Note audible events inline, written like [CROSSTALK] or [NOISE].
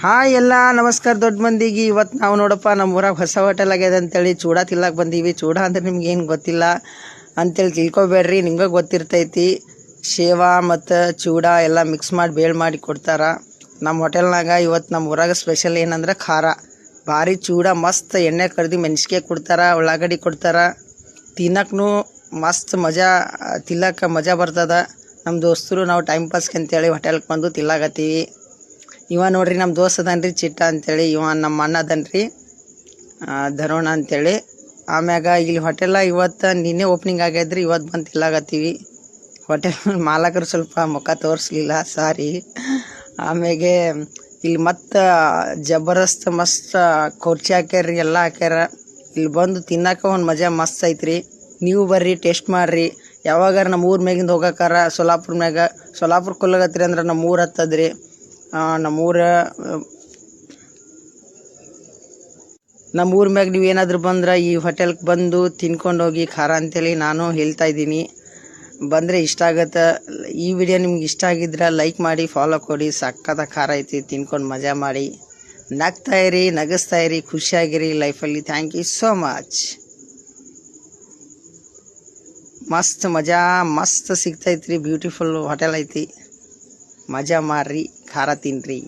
Hi ಎಲ್ಲ, ನಮಸ್ಕಾರ ದೊಡ್ಡ ಮಂದಿಗೆ. ಇವತ್ತು ನಾವು ನೋಡಪ್ಪ ನಮ್ಮ ಊರಾಗ ಹೊಸ ಹೋಟೆಲ್ ಆಗ್ಯದ ಅಂತೇಳಿ ಚೂಡ ತಿಲ್ಲಕ್ಕೆ ಬಂದೀವಿ. ಚೂಡ ಅಂದ್ರೆ ನಿಮ್ಗೆ ಏನು ಗೊತ್ತಿಲ್ಲ. ಅಂತೇಳಿ ತಿಳ್ಕೊಬೇಡ್ರಿ, ನಿಮ್ಗೆ ಗೊತ್ತಿರ್ತೈತಿ. ಶೇವಾ ಮತ್ತು ಚೂಡ ಎಲ್ಲ ಮಿಕ್ಸ್ ಮಾಡಿ, ಬೇಳೆ ಮಾಡಿ ಕೊಡ್ತಾರ. ನಮ್ಮ ಹೋಟೆಲ್ನಾಗ ಇವತ್ತು ನಮ್ಮ ಊರಾಗ ಸ್ಪೆಷಲ್ ಏನಂದ್ರೆ ಖಾರ. ಭಾರಿ ಚೂಡ, ಮಸ್ತ್ ಎಣ್ಣೆ ಕರ್ದು ಮೆಣಸಿಗೆ ಕೊಡ್ತಾರ, ಉಳ್ಳಾಗಡ್ಡಿ ಕೊಡ್ತಾರ. ತಿನ್ನಕ್ಕೂ ಮಸ್ತ್ ಮಜಾ ತಿಲ್ಲಕ್ಕೆ ಮಜಾ ಬರ್ತದ. ನಮ್ಮ ದೋಸ್ತರು ನಾವು ಟೈಮ್ ಪಾಸ್ಗೆ ಅಂತೇಳಿ ಹೋಟೆಲ್ಗೆ ಬಂದು ತಿಲ್ಲಾಗತ್ತೀವಿ ಇವ ನೋಡ್ರಿ ನಮ್ಮ ದೋಸ್ತ್ ಅದನ್ರಿ, ಚಿಟ್ಟ ಅಂತೇಳಿ, ಇವ ನಮ್ಮ ಅಣ್ಣ ಅದನ್ರಿ ಧರೋಣ ಅಂತೇಳಿ. ಆಮ್ಯಾಗ ಇಲ್ಲಿ ಹೋಟೆಲ ಇವತ್ತು ನಿನ್ನೆ ಓಪನಿಂಗ್ ಆಗ್ಯದ್ರಿ ಇವತ್ತು ಬಂದು ತಿಲ್ಲಾಗತ್ತೀವಿ ಹೋಟೆಲ್ [LAUGHS] ಮಾಲಕರು ಸ್ವಲ್ಪ ಮುಖ ತೋರಿಸ್ಲಿಲ್ಲ ಸಾರಿ ಆಮ್ಯಾಗೆ ಇಲ್ಲಿ ಮತ್ತೆ ಜಬರ್ದಸ್ತ್ ಮಸ್ತ್ ಕುರ್ಚಿ ಹಾಕ್ಯಾರ್ರಿ, ಎಲ್ಲ ಹಾಕ್ಯಾರ. ಇಲ್ಲಿ ಬಂದು ತಿನ್ನಕ ಒಂದು ಮಜಾ ಮಸ್ತ್ ಐತ್ರಿ. ನೀವು ಬರ್ರಿ, ಟೇಸ್ಟ್ ಮಾಡ್ರಿ. ಯಾವಾಗಾರ ನಮ್ಮ ಊರ್ ಮ್ಯಾಗಿಂದ ಹೋಗಾಕಾರ, ಸೊಲಾಪುರ ಮ್ಯಾಗ. ಸೊಲಾಪುರ ಕೊಲ್ಲಗತ್ರಿ ಅಂದ್ರೆ ನಮ್ಮ ಊರು ಹತ್ತದ್ರಿ. ನಮ್ಮ ಊರ ನಮ್ಮ ಊರ ಮ್ಯಾಗ ನೀವು ಏನಾದರೂ ಬಂದ್ರೆ ಈ ಹೋಟೆಲ್ಗೆ ಬಂದು ತಿನ್ಕೊಂಡು ಹೋಗಿ ಖಾರ ಅಂತೇಳಿ ನಾನು ಹೇಳ್ತಾ ಇದ್ದೀನಿ. ಬಂದರೆ ಇಷ್ಟ ಆಗುತ್ತೆ. ಈ ವಿಡಿಯೋ ನಿಮ್ಗೆ ಇಷ್ಟ ಆಗಿದ್ರೆ ಲೈಕ್ ಮಾಡಿ ಫಾಲೋ ಕೊಡಿ. ಸಕ್ಕತ್ತ ಖಾರ ಐತಿ, ತಿನ್ಕೊಂಡು ಮಜಾ ಮಾಡಿ. ನಗ್ತಾ ಇರಿ, ನಗಿಸ್ತಾ ಇರಿ, ಖುಷಿಯಾಗಿರಿ ಲೈಫಲ್ಲಿ ಥ್ಯಾಂಕ್ ಯು ಸೋ ಮಚ್ ಮಸ್ತ್ ಮಜಾ, ಮಸ್ತ್ ಸಿಗ್ತೈತ್ರಿ. ಬ್ಯೂಟಿಫುಲ್ ಹೋಟೆಲ್ ಐತಿ. ಮಜಾ ಮಾರ್ರಿ. ಖಾರ ತಿನ್ರಿ